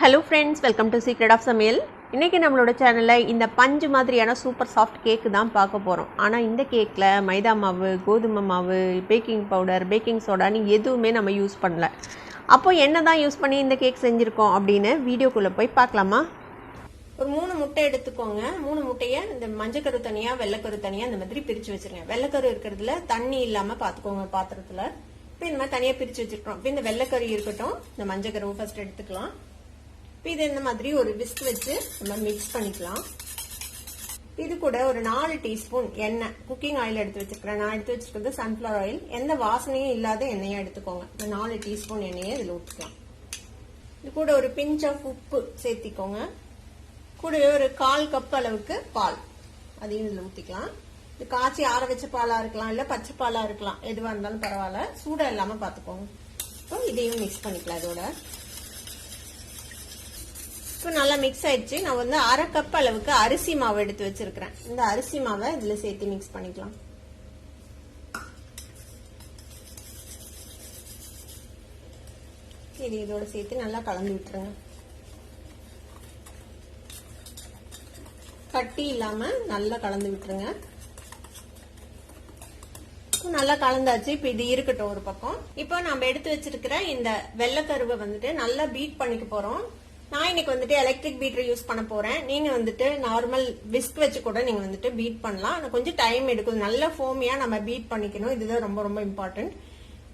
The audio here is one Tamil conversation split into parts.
Hello friends welcome to secret of சமையல் இன்றைக்கி நம்மளோட சேனலில் இந்த பஞ்சு மாதிரியான சூப்பர் சாஃப்ட் கேக்கு தான் பார்க்க போகிறோம் ஆனால் இந்த கேக்கில் மைதா மாவு கோதுமை மாவு பேக்கிங் பவுடர் பேக்கிங் சோடான்னு எதுவுமே நம்ம யூஸ் பண்ணல. அப்போ என்ன தான் யூஸ் பண்ணி இந்த கேக் செஞ்சுருக்கோம் அப்படின்னு வீடியோக்குள்ளே போய் பார்க்கலாமா? ஒரு மூணு முட்டை எடுத்துக்கோங்க. மூணு முட்டையை இந்த மஞ்சக்கரு தனியாக வெள்ளைக்கரு தனியாக இந்த மாதிரி பிரித்து வச்சுருங்க. வெள்ளைக்கரு இருக்கிறதுல தண்ணி இல்லாமல் பார்த்துக்கோங்க பாத்திரத்தில். இப்போ இந்த மாதிரி தனியாக பிரித்து வச்சுருக்கோம் இப்போ இந்த வெள்ளைக்கரு இருக்கட்டும் இந்த மஞ்சக்கருவும் ஃபஸ்ட் எடுத்துக்கலாம். இப்போ இது இந்த மாதிரி ஒரு விஸ்க் வச்சு நம்ம மிக்ஸ் பண்ணிக்கலாம். இது கூட ஒரு நாலு டீஸ்பூன் எண்ணெய். குக்கிங் ஆயில் எடுத்து வச்சிருக்கிறேன் நான் எடுத்து வச்சிருக்கிறது சன்ஃபிளவர் ஆயில் எந்த வாசனையும் இல்லாத எண்ணெயை எடுத்துக்கோங்க. இந்த நாலு டீஸ்பூன் எண்ணெயை இதில் ஊற்றிக்கலாம் இது கூட ஒரு பிஞ்ச் ஆஃப் உப்பு சேர்த்திக்கோங்க. கூடவே ஒரு கால் கப் அளவுக்கு பால். அதையும் இதில் ஊற்றிக்கலாம் இது காய்ச்சி ஆற வச்ச பாலாக இருக்கலாம் இல்லை பச்சை பாலாக இருக்கலாம். எதுவாக இருந்தாலும் பரவாயில்ல. சூடாக இல்லாமல் பார்த்துக்கோங்க. இப்போ இதையும் மிக்ஸ் பண்ணிக்கலாம் இதோட. இப்போ நல்லா மிக்ஸ் ஆயிடுச்சு. நான் வந்து அரை கப் அளவுக்கு அரிசி மாவு எடுத்து வச்சிருக்கிறேன். இந்த அரிசி மாவை இதில் சேர்த்து மிக்ஸ் பண்ணிக்கலாம். இது இதோட சேர்த்து நல்லா கலந்து விட்டுருங்க. கட்டி இல்லாம நல்லா கலந்து விட்டுருங்க. நல்லா கலந்தாச்சு. இப்ப இது இருக்கட்டும் ஒரு பக்கம். இப்போ நம்ம எடுத்து வச்சிருக்கிற இந்த வெள்ளை கருவை வந்துட்டு நல்லா பீட் பண்ணிக்க போறோம். நான் இன்னைக்கு வந்துட்டு எலக்ட்ரிக் பீட்டர் யூஸ் பண்ண போறேன். நீங்க வந்துட்டு நார்மல் விஸ்க் வச்சு கூட நீங்க வந்துட்டு பீட் பண்ணலாம். ஆனால் கொஞ்சம் டைம் எடுக்கும். நல்ல ஃபோமியா நம்ம பீட் பண்ணிக்கணும். இதுதான் ரொம்ப ரொம்ப இம்பார்ட்டன்ட்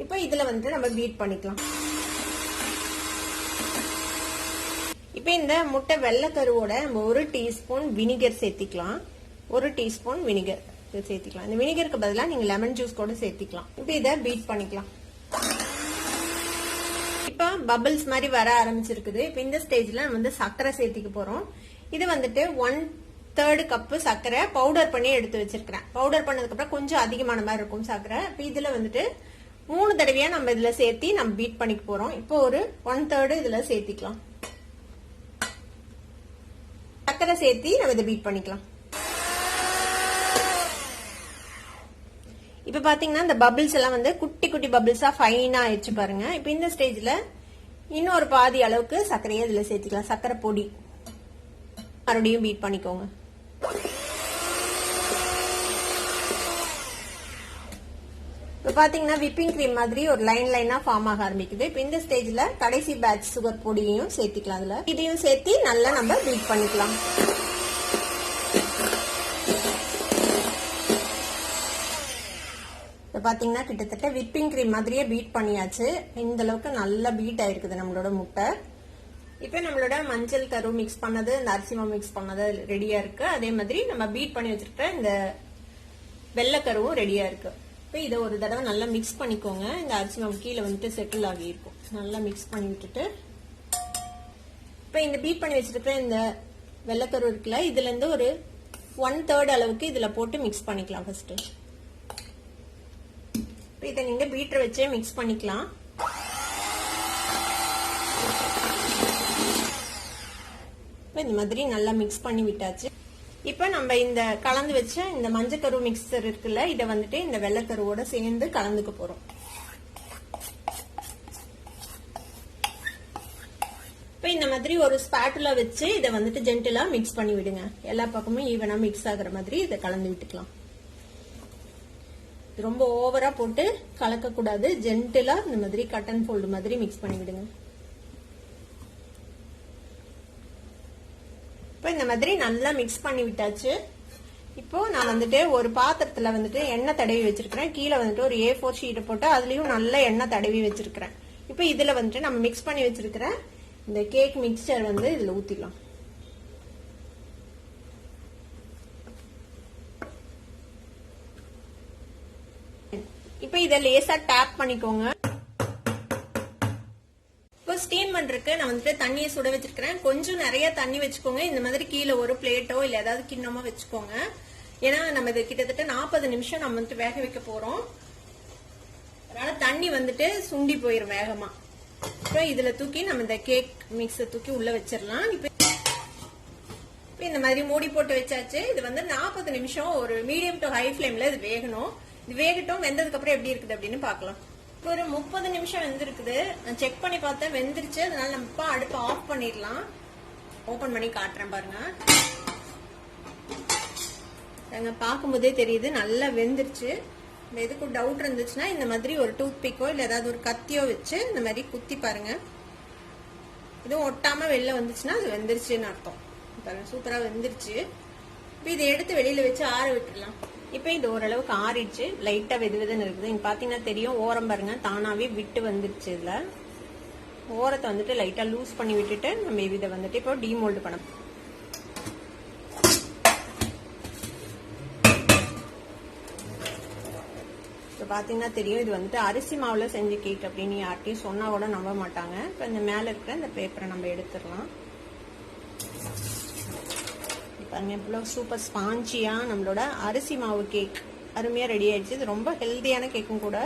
இப்போ இதுல வந்துட்டு நம்ம பீட் பண்ணிக்கலாம். இப்போ இந்த முட்டை வெள்ளைக்கருவோட நம்ம ஒரு டீஸ்பூன் வினிகர் சேர்த்திக்கலாம். ஒரு டீஸ்பூன் வினிகர் சேர்த்திக்கலாம். இந்த வினிகருக்கு பதிலாக நீங்கள் லெமன் ஜூஸ் கூட சேர்த்திக்கலாம். இப்போ இதை பீட் பண்ணிக்கலாம். இப்போ பபிள்ஸ் மாதிரி வர ஆரம்பிச்சிருக்குது. இப்போ இந்த ஸ்டேஜ்ல நம்ம வந்து சர்க்கரை சேர்த்திக்க போறோம். இது வந்துட்டு ஒன் தேர்டு கப்பு சர்க்கரை பவுடர் பண்ணி எடுத்து வச்சிருக்கிறேன். பவுடர் பண்ணதுக்கு அப்புறம் கொஞ்சம் அதிகமான மாதிரி இருக்கும் சர்க்கரை. இப்போ இதுல வந்துட்டு மூணு தடவையா நம்ம இதுல சேர்த்தி நம்ம பீட் பண்ணிக்க போறோம். இப்போ ஒரு ஒன் தேர்டு இதுல சேர்த்திக்கலாம். சர்க்கரை சேர்த்து நம்ம இதை பீட் பண்ணிக்கலாம். இப்ப பாத்தீங்கன்னா இந்த பபிள்ஸ் எல்லாம் வந்து குட்டி குட்டி பபிள்ஸா ஃபைனா ஆயிடுச்சு பாருங்க. இப்ப இந்த ஸ்டேஜ்ல இன்னொரு பாதி அளவுக்கு சர்க்கரையை இதுல சேர்த்துக்கலாம். சர்க்கரை பொடி. மறுபடியும் பீட் பண்ணிக்கோங்க. இப்போ பார்த்தீங்கன்னா விப்பிங் க்ரீம் மாதிரி ஒரு லைன் லைனா ஃபார்ம் ஆக ஆரம்பிக்குது. இப்போ இந்த ஸ்டேஜ்ல கடைசி பேட்ச் சுகர் பொடியையும் சேர்த்திக்கலாம் அதுல இதையும் சேர்த்து நல்லா நம்ம பீட் பண்ணிக்கலாம். இப்போ பார்த்தீங்கன்னா கிட்டத்தட்ட விப்பிங் க்ரீம் மாதிரியே பீட் பண்ணியாச்சு. இந்த அளவுக்கு நல்லா பீட் ஆயிருக்குது நம்மளோட முட்டை. இப்போ நம்மளோட மஞ்சள் கரு மிக்ஸ் பண்ணது இந்த அரிசிமா மிக்ஸ் பண்ணது ரெடியா இருக்கு. அதே மாதிரி நம்ம பீட் பண்ணி வச்சிருக்க இந்த வெள்ளைக்கருவும் ரெடியா இருக்கு. இப்போ இதை ஒரு தடவை நல்லா மிக்ஸ் பண்ணிக்கோங்க. இந்த அரிசி மாவு கீழே வந்துட்டு செட்டில் ஆகியிருக்கும். நல்லா மிக்ஸ் பண்ணி விட்டுட்டு. இப்போ இந்த பீட் பண்ணி வச்சிருக்க இந்த வெள்ளைக்கரு இருக்குல்ல இதுல இருந்து ஒரு ஒன் தேர்ட் அளவுக்கு இதுல போட்டு மிக்ஸ் பண்ணிக்கலாம் ஃபஸ்ட்டு இப்போ இதை நீங்க பீட்டர் வச்சே மிக்ஸ் பண்ணிக்கலாம். இப்போ இந்த மாதிரி நல்லா மிக்ஸ் பண்ணி விட்டாச்சு. இப்போ நம்ம இந்த கலந்து வச்ச இந்த மஞ்சக்கரு மிக்சர் இருக்குல்ல இதை வந்துட்டு இந்த வெள்ளக்கருவோட சேர்ந்து கலந்துக்க போறோம். இப்போ இந்த மாதிரி ஒரு ஸ்பேட்டில் வச்சு இதை வந்துட்டு ஜென்டிலா மிக்ஸ் பண்ணி விடுங்க. எல்லா பக்கமும் ஈவனா மிக்ஸ் ஆகுற மாதிரி இதை கலந்து விட்டுக்கலாம். ரொம்ப ஓவரா போட்டு கலக்க கூடாது ஜென்டிலா இந்த மாதிரி கட்டன் ஃபோல்டு மாதிரி மிக்ஸ் பண்ணி விடுங்க. இப்போ இந்த மாதிரி நல்லா மிக்ஸ் பண்ணி விட்டாச்சு. இப்போ நான் வந்துட்டு ஒரு பாத்திரத்துல வந்துட்டு எண்ணெய் தடவி வச்சிருக்கிறேன். கீழே வந்துட்டு ஒரு ஏ ஃபோர் ஷீட்டை போட்டு அதுலயும் நல்ல எண்ணெய் தடவி வச்சிருக்கிறேன். இப்போ இதுல வந்துட்டு நம்ம மிக்ஸ் பண்ணி வச்சிருக்கிற இந்த கேக் மிக்சர் வந்து இதுல ஊத்திடலாம். இப்போ இதை லேசா டேப் பண்ணிக்கோங்க. இப்போ ஸ்டீம் பண்றதுக்கு நான் வந்துட்டு தண்ணியை சுட வச்சிருக்கிறேன். கொஞ்சம் நிறைய தண்ணி வச்சுக்கோங்க. இந்த மாதிரி கீழே ஒரு பிளேட்டோ இல்ல ஏதாவது கிண்ணமோ வச்சுக்கோங்க. ஏன்னா நம்ம இது கிட்டத்தட்ட நாற்பது நிமிஷம் நம்ம வந்துட்டு வேக வைக்க போறோம். அதனால தண்ணி வந்துட்டு சுண்டி போயிரும் வேகமா. இப்போ இதுல தூக்கி நம்ம இந்த கேக் மிக்ஸ தூக்கி உள்ள வச்சிடலாம். இப்ப இப்போ இந்த மாதிரி மூடி போட்டு வச்சாச்சு. இது வந்து நாற்பது நிமிஷம் ஒரு மீடியம் டு ஹை ஃப்ளேம்ல இது வேகணும். இது வேகட்டும் வெந்ததுக்கு அப்புறம் எப்படி இருக்குது அப்படின்னு பார்க்கலாம். ஒரு முப்பது நிமிஷம் வெந்திருக்குது. நான் செக் பண்ணி பார்த்தேன். வெந்துருச்சு. அதனால நம்ம இப்போ அடுப்பை ஆஃப் பண்ணிடலாம். ஓபன் பண்ணி காட்டுறேன் பாருங்க. நாங்க பார்க்கும்போதே தெரியுது. நல்லா வெந்துருச்சு. எதுக்கும் டவுட் இருந்துச்சுன்னா இந்த மாதிரி ஒரு டூத் பிக்கோ இல்லை ஏதாவது ஒரு கத்தியோ வச்சு இந்த மாதிரி குத்தி பாருங்க. இதுவும் ஒட்டாம வெளில வந்துச்சுன்னா அது வெந்துருச்சுன்னு அர்த்தம். பாருங்க சூப்பரா வெந்துருச்சு. இப்போ இதை எடுத்து வெளியில வச்சு ஆற விட்டுடலாம். இப்போ இது ஓரளவுக்கு ஆறிடுச்சு. லைட்டா வெது வெதுன்னு இருக்குது. இங்க பாத்தீங்கன்னா தெரியும். ஓரம் பாருங்க. தானாவே விட்டு வந்துருச்சு இதுல. ஓரத்தை வந்துட்டு லைட்டா லூஸ் பண்ணி விட்டுட்டு நம்ம இதை வந்துட்டு இப்போ டீமோல்டு பண்ண இப்போ பார்த்தீங்கன்னா தெரியும். இது வந்துட்டு அரிசி மாவுல செஞ்ச கேக் அப்படின்னு யார்ட்டையும் சொன்னா கூட நம்ப மாட்டாங்க. இப்போ இந்த மேல இருக்கிற இந்த பேப்பரை நம்ம எடுத்துடலாம். பாருங்கள் பாருங்க இவ்வளோ சூப்பர் ஸ்பாஞ்சியா நம்மளோட அரிசி மாவு கேக் அருமையாக ரெடி ஆயிடுச்சு. இது ரொம்ப ஹெல்தியான கேக்கும் கூட.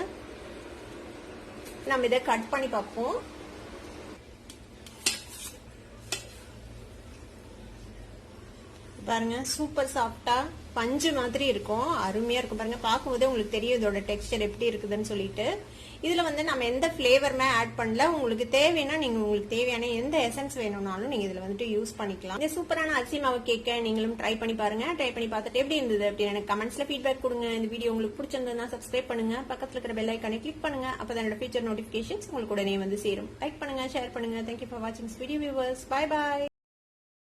நம்ம இதை கட் பண்ணி பார்ப்போம். பாருங்க சூப்பர் சாஃப்டா பஞ்சு மாதிரி இருக்கும். அருமையா இருக்கும் பாருங்க. பார்க்கும்போதே உங்களுக்கு தெரியும் இதோட டெக்ஸ்டர் எப்படி இருக்குதுன்னு சொல்லிட்டு. இதுல வந்து நம்ம எந்த ஃபிளேவருமே ஆட் பண்ணல. உங்களுக்கு தேவைன்னா நீங்க உங்களுக்கு தேவையான எந்த எசன்ஸ் வேணும்னாலும் நீங்க இதுல வந்துட்டு யூஸ் பண்ணிக்கலாம். இந்த சூப்பரான அரிசி மாவு கேட்க நீங்களும் ட்ரை பண்ணி பாருங்க. ட்ரை பண்ணி பார்த்துட்டு எப்படி இருந்தது அப்படின்னு எனக்கு கமெண்ட்ஸ்ல ஃபீட்பேக் கொடுங்க. இந்த வீடியோ உங்களுக்கு பிடிச்சிருந்ததுன்னா சப்ஸ்கிரைப் பண்ணுங்க. பக்கத்துல இருக்கிற பெல் ஐக்கானை கிளிக் பண்ணுங்க. அப்பதான் என்னோட ஃபியூச்சர் நோட்டிபிகேஷன்ஸ் உங்களுக்கு உடனே வந்து சேரும். லைக் பண்ணுங்க ஷேர் பண்ணுங்க. தேங்க்யூ ஃபார் வாட்சிங் வீடியோ வியூவர்ஸ் பை பாய்